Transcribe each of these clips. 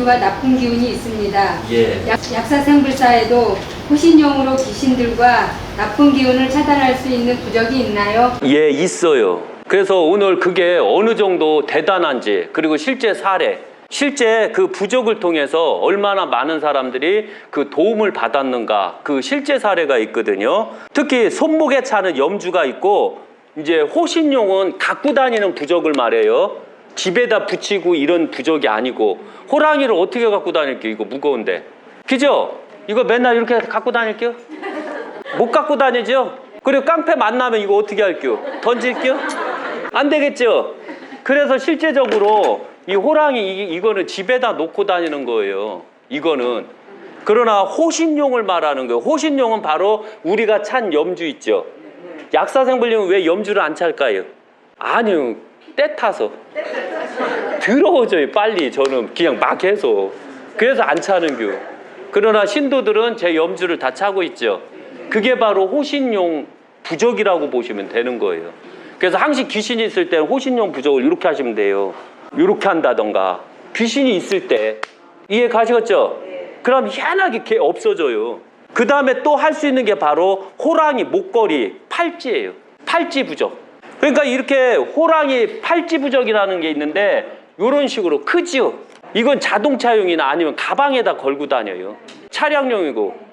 귀신들과 나쁜 기운이 있습니다. 예. 약, 약사생불사에도 호신용으로 귀신들과 나쁜 기운을 차단할 수 있는 부적이 있나요? 예, 있어요. 그래서 오늘 그게 어느 정도 대단한지, 그리고 실제 사례, 실제 그 부족을 통해서 얼마나 많은 사람들이 그 도움을 받았는가, 그 실제 사례가 있거든요. 특히 손목에 차는 염주가 있고, 이제 호신용은 갖고 다니는 부적을 말해요. 집에다 붙이고 이런 부적이 아니고, 호랑이를 어떻게 갖고 다닐게요? 이거 무거운데. 그죠? 이거 맨날 이렇게 갖고 다닐게요? 못 갖고 다니죠? 그리고 깡패 만나면 이거 어떻게 할게요? 던질게요? 안 되겠죠? 그래서 실제적으로 이 호랑이 이- 이거는 집에다 놓고 다니는 거예요. 이거는. 그러나 호신용을 말하는 거예요. 호신용은 바로 우리가 찬 염주 있죠. 약사생불님은 왜 염주를 안 찰까요? 아니요. 때 타서. 더러워져요, 빨리. 저는 그냥 막 해서. 그래서 안 차는 겨. 그러나 신도들은 제 염주를 다 차고 있죠. 그게 바로 호신용 부적이라고 보시면 되는 거예요. 그래서 항시 귀신이 있을 때는 호신용 부적을 이렇게 하시면 돼요. 이렇게 한다던가. 귀신이 있을 때. 이해 가시겠죠? 그럼 희한하게 걔 없어져요. 그 다음에 또 할 수 있는 게 바로 호랑이 목걸이 팔찌예요. 팔찌 부적. 그러니까 이렇게 호랑이 팔찌 부적이라는 게 있는데 이런 식으로 크지요. 이건 자동차용이나 아니면 가방에다 걸고 다녀요. 차량용이고.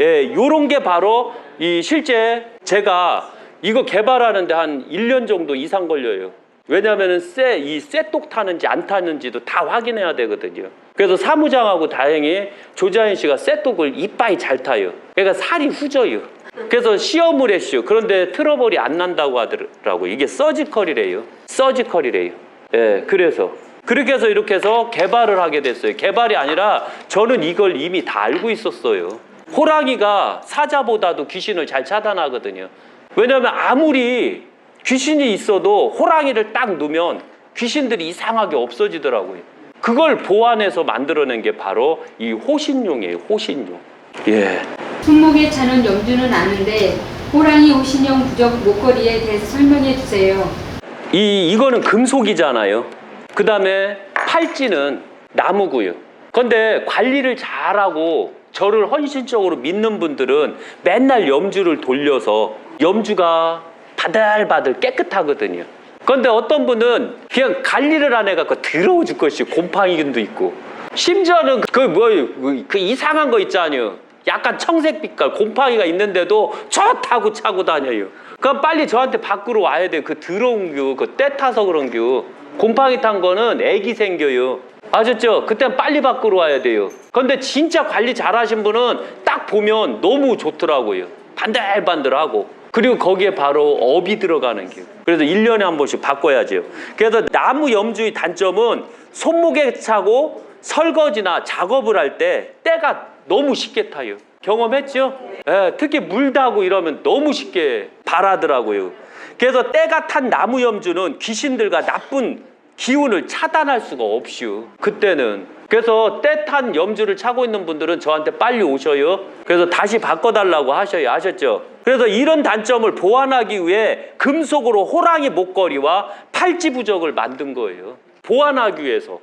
예, 요런 게 바로 이 실제 제가 이거 개발하는데 한 1년 정도 이상 걸려요. 왜냐면은 쇠, 이 쇠똑 타는지 안 타는지도 다 확인해야 되거든요. 그래서 사무장하고 다행히 조자인 씨가 쇠똑을 이빠이 잘 타요. 그러니까 살이 후져요. 그래서 시험을 했어요. 그런데 트러블이 안 난다고 하더라고. 이게 서지컬이래요. 서지컬이래요. 예, 그래서. 그렇게 해서 이렇게 해서 개발을 하게 됐어요. 개발이 아니라 저는 이걸 이미 다 알고 있었어요. 호랑이가 사자보다도 귀신을 잘 차단하거든요. 왜냐하면 아무리 귀신이 있어도 호랑이를 딱 놓으면 귀신들이 이상하게 없어지더라고요. 그걸 보완해서 만들어낸 게 바로 이 호신용이에요. 호신용. 예. 손목에 차는 염주는 아는데 호랑이 호신용 부적 목걸이에 대해서 설명해 주세요. 이 이거는 금속이잖아요. 그 다음에 팔찌는 나무고요. 근데 관리를 잘하고 저를 헌신적으로 믿는 분들은 맨날 염주를 돌려서 염주가 바들바들 깨끗하거든요. 그런데 어떤 분은 그냥 관리를 안 해갖고 더러워 죽겠이 곰팡이균도 있고 심지어는 그 뭐 그 이상한 거 있잖아요. 약간 청색 빛깔 곰팡이가 있는데도 좋다고 차고 다녀요. 그럼 빨리 저한테 밖으로 와야 돼. 그 더러운 겨, 그때 타서 그런 겨. 곰팡이 탄 거는 애기 생겨요. 아셨죠? 그땐 빨리 밖으로 와야 돼요. 근데 진짜 관리 잘 하신 분은 딱 보면 너무 좋더라고요. 반들반들하고. 그리고 거기에 바로 업이 들어가는 게. 그래서 1년에 한 번씩 바꿔야죠. 그래서 나무 염주의 단점은 손목에 차고 설거지나 작업을 할 때 때가 너무 쉽게 타요. 경험했죠? 예, 특히 물다고 이러면 너무 쉽게 발하더라고요. 그래서 때가 탄 나무 염주는 귀신들과 나쁜 기운을 차단할 수가 없슈. 그때는. 그래서 때 탄 염주를 차고 있는 분들은 저한테 빨리 오셔요. 그래서 다시 바꿔달라고 하셔요. 아셨죠? 그래서 이런 단점을 보완하기 위해 금속으로 호랑이 목걸이와 팔찌 부적을 만든 거예요. 보완하기 위해서.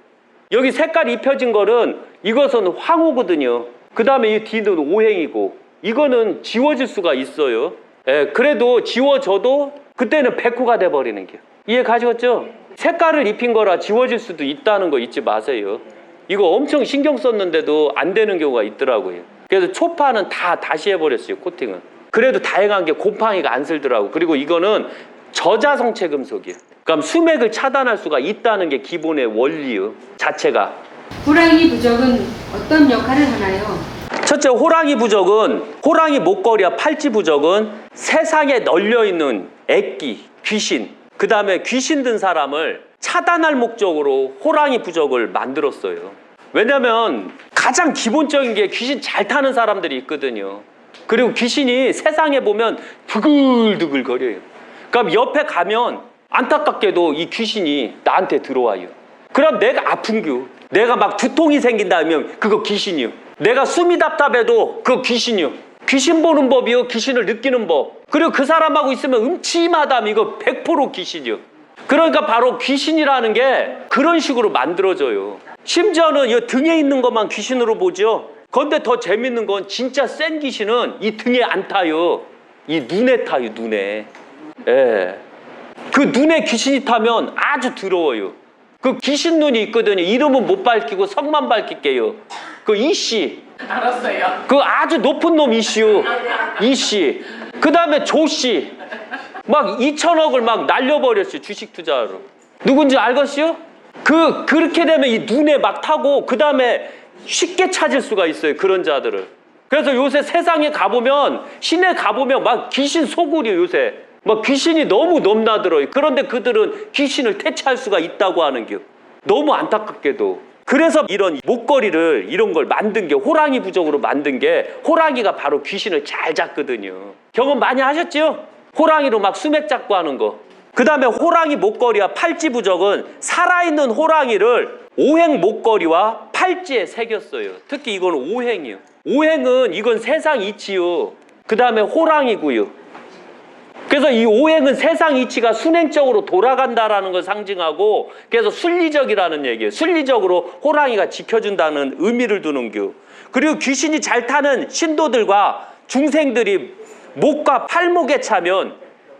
여기 색깔 입혀진 거는 이것은 황호거든요. 그 다음에 이 뒤는 오행이고 이거는 지워질 수가 있어요. 예, 그래도 지워져도 그때는 백호가 돼버리는 게. 이해 가시겠죠? 색깔을 입힌 거라 지워질 수도 있다는 거 잊지 마세요. 이거 엄청 신경 썼는데도 안 되는 경우가 있더라고요. 그래서 초파는 다 다시 해버렸어요, 코팅은. 그래도 다행한 게 곰팡이가 안 슬더라고. 그리고 이거는 저자성체 금속이에요. 그럼 수맥을 차단할 수가 있다는 게 기본의 원리요. 자체가. 호랑이 부적은 어떤 역할을 하나요? 첫째 호랑이 부적은 호랑이 목걸이와 팔찌 부적은 세상에 널려 있는 액기, 귀신, 그 다음에 귀신 든 사람을 차단할 목적으로 호랑이 부적을 만들었어요. 왜냐면 가장 기본적인 게 귀신 잘 타는 사람들이 있거든요. 그리고 귀신이 세상에 보면 두글두글 거려요. 그럼 옆에 가면 안타깝게도 이 귀신이 나한테 들어와요. 그럼 내가 아픈 겨. 내가 막 두통이 생긴다면 그거 귀신이요. 내가 숨이 답답해도 그거 귀신이요. 귀신 보는 법이요. 귀신을 느끼는 법. 그리고 그 사람하고 있으면 음침하다면 이거 100% 귀신이요. 그러니까 바로 귀신이라는 게 그런 식으로 만들어져요. 심지어는 이 등에 있는 것만 귀신으로 보죠. 그런데 더 재밌는 건 진짜 센 귀신은 이 등에 안 타요. 이 눈에 타요, 눈에. 예. 그 눈에 귀신이 타면 아주 더러워요. 그 귀신 눈이 있거든요. 이름은 못 밝히고 성만 밝힐게요. 그 이씨. 알았어요. 그 아주 높은 놈 이씨요. 이씨. 그 다음에 조씨. 막 2천억을 막 날려버렸어요. 주식 투자로. 누군지 알겠어요? 그, 그렇게 되면 이 눈에 막 타고, 그 다음에 쉽게 찾을 수가 있어요. 그런 자들을. 그래서 요새 세상에 가보면, 시내 가보면 막 귀신 소굴이에요, 요새. 막 귀신이 너무 넘나들어요. 그런데 그들은 귀신을 퇴치할 수가 있다고 하는 겨. 너무 안타깝게도. 그래서 이런 목걸이를 이런 걸 만든 게 호랑이 부적으로 만든 게 호랑이가 바로 귀신을 잘 잡거든요. 경험 많이 하셨죠? 호랑이로 막 수맥 잡고 하는 거. 그 다음에 호랑이 목걸이와 팔찌 부적은 살아있는 호랑이를 오행 목걸이와 팔찌에 새겼어요. 특히 이건 오행이요. 오행은 이건 세상 이치요. 그 다음에 호랑이고요. 그래서 이 오행은 세상 이치가 순행적으로 돌아간다라는 걸 상징하고 그래서 순리적이라는 얘기예요. 순리적으로 호랑이가 지켜준다는 의미를 두는 교. 그리고 귀신이 잘 타는 신도들과 중생들이 목과 팔목에 차면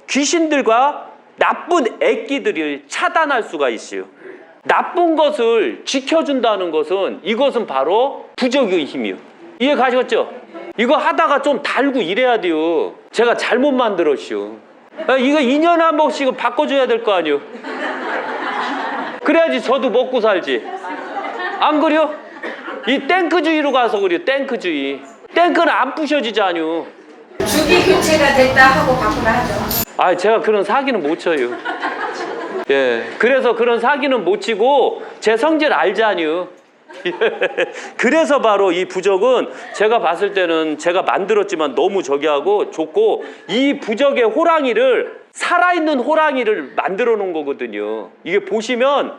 귀신들과 나쁜 애기들을 차단할 수가 있어요. 나쁜 것을 지켜준다는 것은 이것은 바로 부적의 힘이요. 이해 가시겠죠? 이거 하다가 좀 달고 이래야 돼요. 제가 잘못 만들었시오. 아, 이거 2년에 한 번씩은 바꿔줘야 될 거 아니요. 그래야지 저도 먹고 살지. 안 그래요? 이 탱크주의로 가서 그래요. 탱크주의. 탱크는 안 부셔지잖요. 주기 교체가 됐다 하고 바꾸라 하죠. 아, 제가 그런 사기는 못 쳐요. 예, 그래서 그런 사기는 못 치고 제 성질 알자니요. 그래서 바로 이 부적은 제가 봤을 때는 제가 만들었지만 너무 저기하고 좋고 이 부적의 호랑이를 살아있는 호랑이를 만들어 놓은 거거든요. 이게 보시면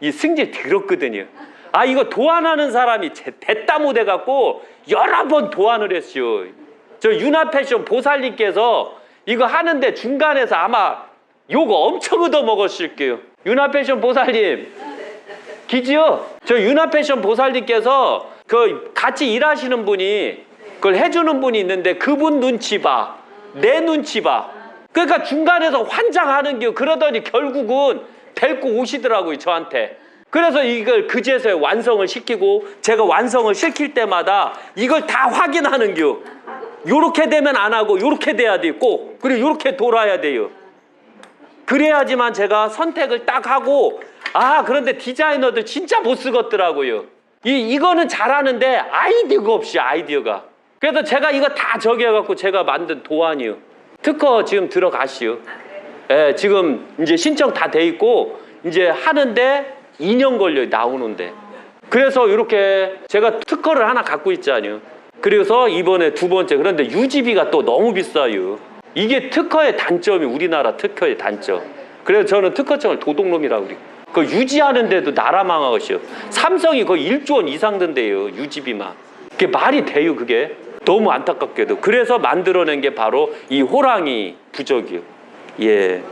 이 승질 들었거든요. 아 이거 도안하는 사람이 제- 됐다 못해 갖고 여러 번 도안을 했어요. 저 유나 패션 보살님께서 이거 하는데 중간에서 아마 요거 엄청 얻어 먹었을 게요. 유나 패션 보살님 기지요. 저 유나 패션 보살님께서 그 같이 일하시는 분이 그걸 해주는 분이 있는데 그분 눈치 봐. 내 눈치 봐. 그러니까 중간에서 환장하는 게 그러더니 결국은 벨고 오시더라고요 저한테. 그래서 이걸 그제서야 완성을 시키고 제가 완성을 시킬 때마다 이걸 다 확인하는 겨. 요렇게 되면 안 하고 요렇게 돼야 돼 꼭. 그리고 요렇게 돌아야 돼요. 그래야지만 제가 선택을 딱 하고 아 그런데 디자이너들 진짜 못 쓰겠더라고요. 이 이거는 잘하는데 아이디어가 없이 아이디어가. 그래서 제가 이거 다 저기 해갖고 제가 만든 도안이요. 특허 지금 들어가시오. 예, 지금 이제 신청 다 돼 있고 이제 하는데 2년 걸려요 나오는데. 그래서 이렇게 제가 특허를 하나 갖고 있잖아요. 그래서 이번에 두 번째 그런데 유지비가 또 너무 비싸요. 이게 특허의 단점이 우리나라 특허의 단점. 그래서 저는 특허청을 도둑놈이라고 그래요. 그 유지하는데도 나라 망하겠어요. 삼성이 거의 1조 원 이상 든대요 유지비만. 그게 말이 돼요 그게. 너무 안타깝게도. 그래서 만들어낸 게 바로 이 호랑이 부적이요. 예.